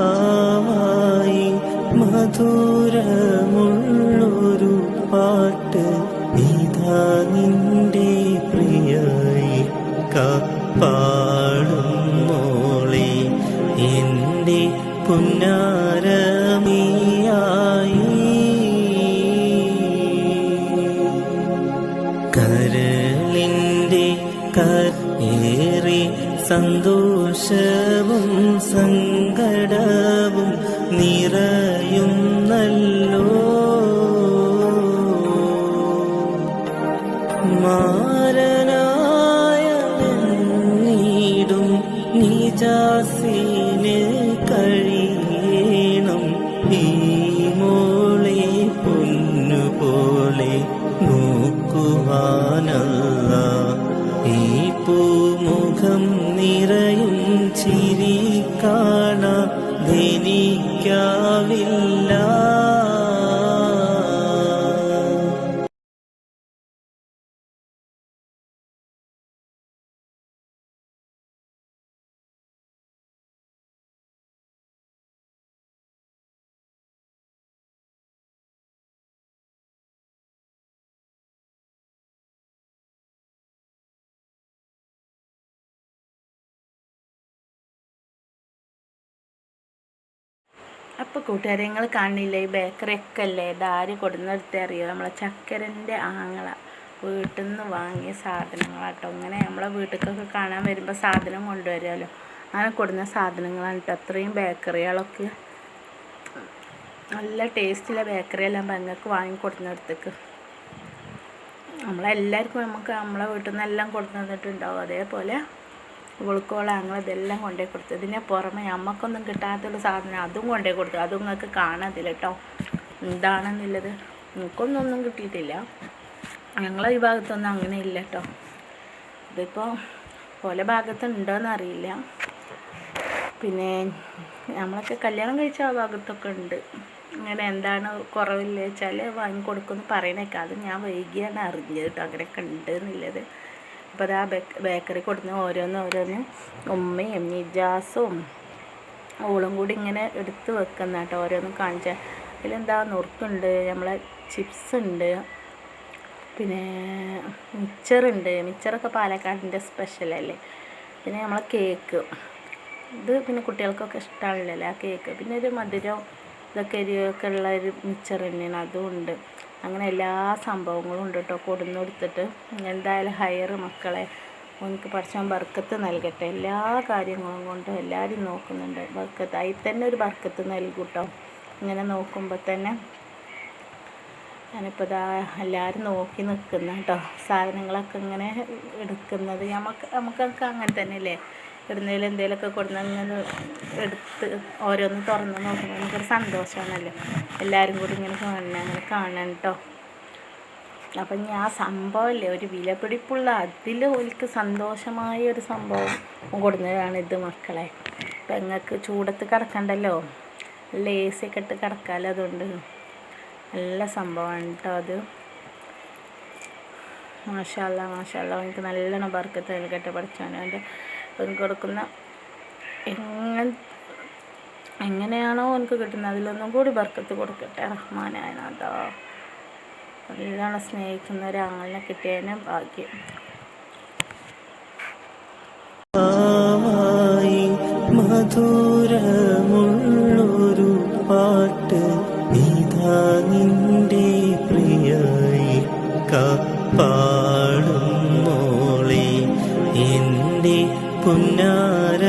ആയി മധുരമുള്ളൊരു പാട്ട്. ഇതാ നിന്റെ പ്രിയായി പാടും മോളെ. എന്റെ പുന്നാരമിയായി കരേറി സന്തോഷവും സങ്കടവും നിറയുന്നല്ലോ മാരനായ നീടും നിജാസിന് കഴിയണം. ഈ മോളെ പൊന്നുപോലെ നോക്കുവാനല്ല. ചിരി അപ്പോൾ കൂട്ടുകാരെ നിങ്ങൾ കാണില്ലേ ഈ ബേക്കറി ഒക്കെ അല്ലേ ഇതാര് കൊടുന്നെടുത്തേ അറിയോ? നമ്മളെ ചക്കരന്റെ ആങ്ങള വീട്ടിൽ നിന്ന് വാങ്ങിയ സാധനങ്ങളാട്ടോ. ഇങ്ങനെ നമ്മളെ വീട്ടിലേക്കൊക്കെ കാണാൻ വരുമ്പോൾ സാധനം കൊണ്ടുവരുമല്ലോ. അങ്ങനെ കൊടുന്ന സാധനങ്ങളാണ് കേട്ടോ അത്രയും ബേക്കറികളൊക്കെ നല്ല ടേസ്റ്റുള്ള ബേക്കറി എല്ലാം പെങ്ങൾക്ക് വാങ്ങി കൊടുന്നെടുത്തേക്ക്. നമ്മളെല്ലാവർക്കും നമുക്ക് നമ്മളെ വീട്ടിൽ നിന്ന് എല്ലാം കൊടുത്തു തന്നിട്ടുണ്ടാവും അതേപോലെ ഇവൾക്കോളം ഞങ്ങൾ ഇതെല്ലാം കൊണ്ടേ കൊടുത്തു. ഇതിനെ പുറമെ നമുക്കൊന്നും കിട്ടാത്തൊരു സാധനം അതും കൊണ്ടേ കൊടുത്തു. അതും നിങ്ങൾക്ക് കാണാതില്ല കേട്ടോ എന്താണെന്നുള്ളത്? എനിക്കൊന്നും കിട്ടിയിട്ടില്ല. ഞങ്ങളെ ഈ ഭാഗത്തൊന്നും അങ്ങനെ ഇല്ല കേട്ടോ ഇതിപ്പോൾ പല ഭാഗത്ത് ഉണ്ടോയെന്ന് അറിയില്ല. പിന്നെ നമ്മളൊക്കെ കല്യാണം കഴിച്ച ആ ഭാഗത്തൊക്കെ ഉണ്ട്. ഇങ്ങനെ എന്താണ് കുറവില്ല? വെച്ചാൽ വാങ്ങിക്കൊടുക്കുമെന്ന് പറയണേക്കാം. അത് ഞാൻ വൈകിയാണ് അറിഞ്ഞത് കേട്ടോ അങ്ങനെയൊക്കെ ഉണ്ട് എന്നുള്ളത്. അപ്പോൾ അത് ആ ബേക്കറി കൊടുന്ന് ഓരോന്ന് ഓരോന്ന് ഉമ്മയും നിജാസും ഓളും കൂടി ഇങ്ങനെ എടുത്ത് വെക്കുന്ന കേട്ടോ ഓരോന്നും കാണിച്ചാൽ അതിലെന്താ നുറുക്കുണ്ട് നമ്മളെ ചിപ്സ് ഉണ്ട് പിന്നെ മിച്ചറുണ്ട് മിച്ചറൊക്കെ പാലക്കാടിന്റെ സ്പെഷ്യലല്ലേ പിന്നെ നമ്മളെ കേക്ക്. ഇത് പിന്നെ കുട്ടികൾക്കൊക്കെ ഇഷ്ടമാണല്ലോ ആ കേക്ക്? പിന്നെ ഒരു മധുരം ഇതൊക്കെ എരിവൊക്കെ ഉള്ള ഒരു മിച്ചർ തന്നെയാണ് അതും ഉണ്ട്. അങ്ങനെ എല്ലാ സംഭവങ്ങളും ഉണ്ട് കേട്ടോ. കൊടുന്ന് കൊടുത്തിട്ട് എന്തായാലും ഹയർ മക്കളെ നിങ്ങൾക്ക് പഠിച്ചാൽ ബർക്കത്ത് നൽകട്ടെ. എല്ലാ കാര്യങ്ങളും കൊണ്ട് എല്ലാവരും നോക്കുന്നുണ്ട്. ബർക്കത്ത് അതിൽ തന്നെ ഒരു ബർക്കത്ത് നൽകും കേട്ടോ ഇങ്ങനെ നോക്കുമ്പോൾ തന്നെ ഞാനിപ്പോൾ ഇതാ എല്ലാവരും നോക്കി നിൽക്കുന്ന കേട്ടോ സാധനങ്ങളൊക്കെ ഇങ്ങനെ എടുക്കുന്നത്. നമുക്ക് നമുക്കൊക്കെ അങ്ങനെ തന്നെയല്ലേ? ഇടുന്നതിൽ എന്തെങ്കിലുമൊക്കെ കൊടുന്ന് ഇങ്ങനെ എടുത്ത് ഓരോന്ന് തുറന്ന് നോക്കുമ്പോൾ നമുക്കൊരു സന്തോഷമാണല്ലോ എല്ലാവരും കൂടി ഇങ്ങനെ കാണണം അങ്ങനെ കാണണം കേട്ടോ അപ്പം ഞാൻ ആ സംഭവമല്ലേ ഒരു വിലപിടിപ്പുള്ള അതിൽ ഒരിക്കൽ സന്തോഷമായ ഒരു സംഭവം കൊടുന്നതാണ് ഇത് മക്കളെ. പെങ്ങൾക്ക് ചൂടത്ത് കിടക്കണ്ടല്ലോ? നല്ല എ സി ഒക്കെ ഇട്ട് കിടക്കാമല്ലോ അതുകൊണ്ട്. നല്ല സംഭവമാണ് കേട്ടോ അത്. മാഷാല്ല മാഷാല്ല എനിക്ക് നല്ലോണം ബർക്കത്ത് നൽകട്ടെ എനിക്ക് കൊടുക്കുന്ന എങ്ങനെ എങ്ങനെയാണോ എനിക്ക് കിട്ടുന്നത്. അതിലൊന്നും കൂടി ബർക്കത്ത് കൊടുക്കട്ടെ റഹ്മാനായ അതിലാണ് സ്നേഹിക്കുന്ന ഒരാളിനെ കിട്ടിയതിന് ഭാഗ്യം. മധുരമുള്ളൊരു പാട്ട് ഇതാ പുന്നാര